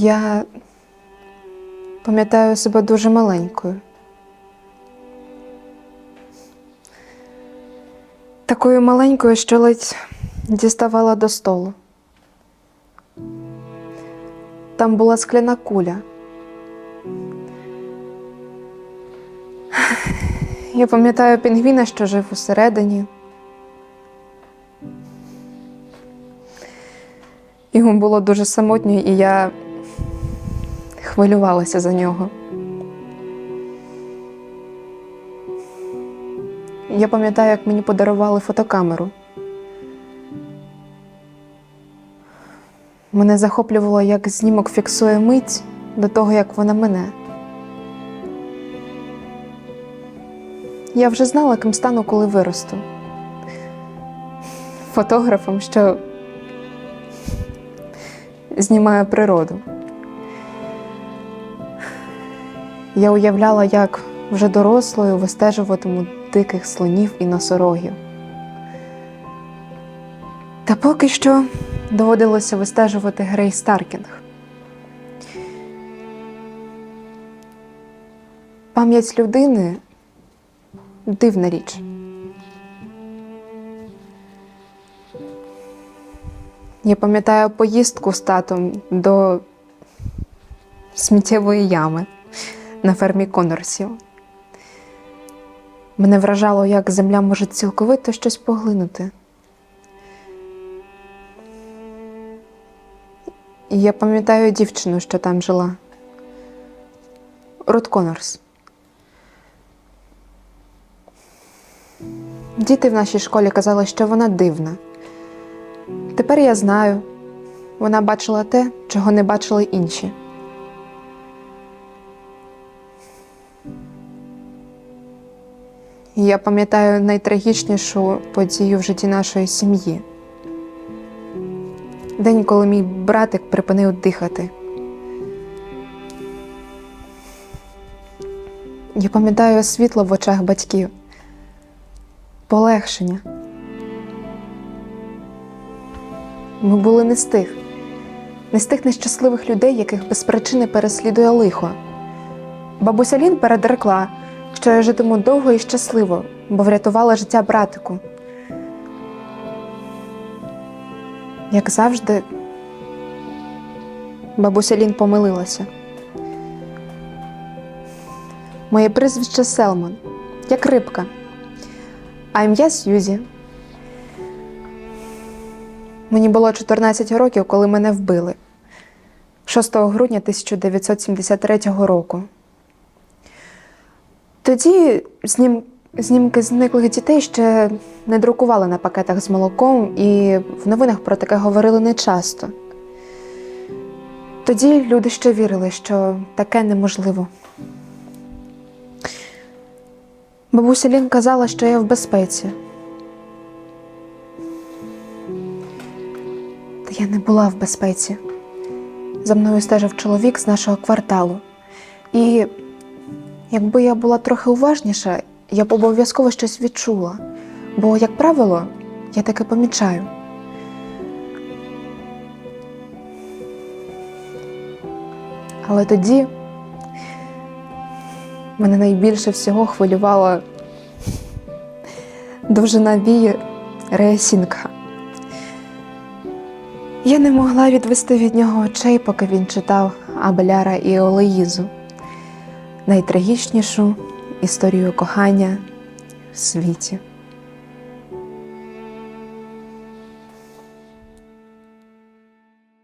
Я пам'ятаю себе дуже маленькою. Такою маленькою, що ледь діставала до столу. Там була скляна куля. Я пам'ятаю пінгвіна, що жив усередині. Йому було дуже самотньо, і я хвилювалася за нього. Я пам'ятаю, як мені подарували фотокамеру. Мене захоплювало, як знімок фіксує мить до того, як вона мене. Я вже знала, ким стану, коли виросту. Фотографом, що знімає природу. Я уявляла, як вже дорослою вистежуватиму диких слонів і носорогів. Та поки що доводилося вистежувати Грей Старкінг. Пам'ять людини дивна річ. Я пам'ятаю поїздку з татом до сміттєвої ями на фермі Конорсів. Мене вражало, як земля може цілковито щось поглинути. Я пам'ятаю дівчину, що там жила. Рут Конорс. Діти в нашій школі казали, що вона дивна. Тепер я знаю, вона бачила те, чого не бачили інші. Я пам'ятаю найтрагічнішу подію в житті нашої сім'ї. День, коли мій братик припинив дихати. Я пам'ятаю світло в очах батьків, полегшення. Ми були не з тих, не з тих нещасливих людей, яких без причини переслідує лихо. Бабуся Лін передрекла, що я житиму довго і щасливо, бо врятувала життя братику. Як завжди, бабуся Лін помилилася. Моє прізвище Селмон, як рибка, а ім'я Сьюзі. Мені було 14 років, коли мене вбили 6 грудня 1973 року. Тоді знім... знімки зниклих дітей ще не друкували на пакетах з молоком, і в новинах про таке говорили нечасто. Тоді люди ще вірили, що таке неможливо. Бабуся Лін казала, що я в безпеці. Та я не була в безпеці. За мною стежив чоловік з нашого кварталу. І якби я була трохи уважніша, я б обов'язково щось відчула. Бо, як правило, я таке помічаю. Але тоді мене найбільше всього хвилювала довжина вії Реасінка. Я не могла відвести від нього очей, поки він читав Абеляра і Олеїзу, найтрагічнішу історію кохання в світі.